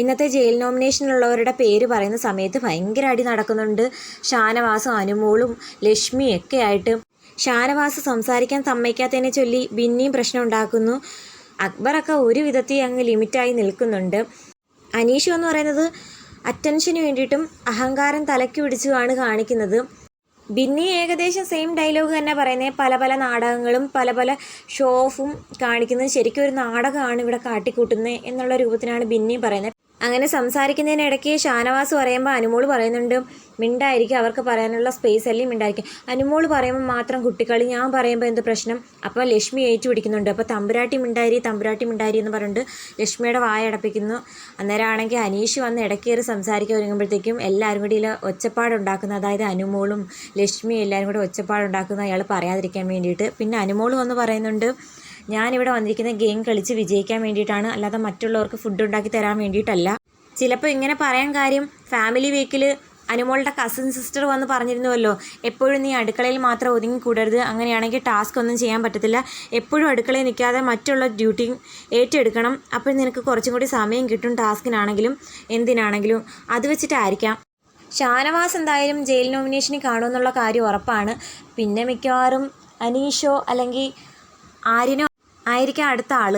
ഇന്നത്തെ ജയിൽ നോമിനേഷനിലുള്ളവരുടെ പേര് പറയുന്ന സമയത്ത് ഭയങ്കര അടി നടക്കുന്നുണ്ട്. ഷാനവാസും അനുമോളും ലക്ഷ്മിയും ഒക്കെ ആയിട്ട്. ഷാനവാസ് സംസാരിക്കാൻ സമ്മതിക്കാത്തതിനെ ചൊല്ലി ബിന്നിയും പ്രശ്നം ഉണ്ടാക്കുന്നു. അക്ബറൊക്കെ ഒരു വിധത്തിൽ അങ്ങ് ലിമിറ്റായി നിൽക്കുന്നുണ്ട്. അനീഷു എന്ന് പറയുന്നത് അറ്റൻഷന് വേണ്ടിയിട്ടും അഹങ്കാരം തലയ്ക്ക് പിടിച്ചുമാണ് കാണിക്കുന്നത്. ബിന്നി ഏകദേശം സെയിം ഡയലോഗ് തന്നെ പറയുന്നത് പല പല നാടകങ്ങളും പല പല ഷോ ഓഫും കാണിക്കുന്നത്. ശരിക്കും ഒരു നാടകമാണ് ഇവിടെ കാട്ടിക്കൂട്ടുന്നത് എന്നുള്ള രൂപത്തിലാണ് ബിന്നി പറയുന്നത്. അങ്ങനെ സംസാരിക്കുന്നതിനിടയ്ക്ക് ഷാനവാസ് പറയുമ്പോൾ അനുമോൾ പറയുന്നുണ്ട് മിണ്ടായിരിക്കും അവർക്ക് പറയാനുള്ള സ്പേസ് അല്ലേ മിണ്ടായിരിക്കും. അനുമോൾ പറയുമ്പോൾ മാത്രം കുട്ടികളി ഞാൻ പറയുമ്പോൾ എന്ത് പ്രശ്നം? അപ്പോൾ ലക്ഷ്മി ഏറ്റു പിടിക്കുന്നുണ്ട് അപ്പോൾ തമ്പുരാട്ടി മിണ്ടാരി തമ്പുരാട്ടി മിണ്ടാരി എന്ന് പറഞ്ഞിട്ട് ലക്ഷ്മിയുടെ വായ അടപ്പിക്കുന്നു. അന്നേരം ആണെങ്കിൽ അനീഷ് വന്ന് ഇടയ്ക്കേറി സംസാരിക്കാൻ ഒരുങ്ങുമ്പോഴത്തേക്കും എല്ലാവരും കൂടി ഒച്ചപ്പാടുണ്ടാക്കുന്ന അതായത് അനുമോളും ലക്ഷ്മിയും എല്ലാവരും കൂടി ഒച്ചപ്പാടുണ്ടാക്കുന്ന അയാൾ പറയാതിരിക്കാൻ വേണ്ടിയിട്ട്. പിന്നെ അനുമോൾ വന്ന് പറയുന്നുണ്ട് ഞാനിവിടെ വന്നിരിക്കുന്ന ഗെയിം കളിച്ച് വിജയിക്കാൻ വേണ്ടിയിട്ടാണ്. അല്ലാതെ മറ്റുള്ളവർക്ക് ഫുഡ് ഉണ്ടാക്കി തരാൻ വേണ്ടിയിട്ടല്ല. ചിലപ്പോൾ ഇങ്ങനെ പറയാൻ കാര്യം ഫാമിലി വീക്കിൽ അനുമോളുടെ കസിൻ സിസ്റ്റർ വന്ന് പറഞ്ഞിരുന്നുവല്ലോ എപ്പോഴും നീ അടുക്കളയിൽ മാത്രം ഒതുങ്ങി കൂടരുത് അങ്ങനെയാണെങ്കിൽ ടാസ്ക് ഒന്നും ചെയ്യാൻ പറ്റത്തില്ല. എപ്പോഴും അടുക്കളയിൽ നിൽക്കാതെ മറ്റുള്ള ഡ്യൂട്ടി ഏറ്റെടുക്കണം. അപ്പോൾ നിനക്ക് കുറച്ചും കൂടി സമയം കിട്ടും ടാസ്കിനാണെങ്കിലും എന്തിനാണെങ്കിലും. അത് വെച്ചിട്ടായിരിക്കാം. ഷാനവാസ് എന്തായാലും ജയിൽ നോമിനേഷനിൽ കാണുമെന്നുള്ള കാര്യം ഉറപ്പാണ്. പിന്നെ മിക്കവാറും അനീഷോ അല്ലെങ്കിൽ ആര്യനോ ആയിരിക്കാം അടുത്ത ആൾ.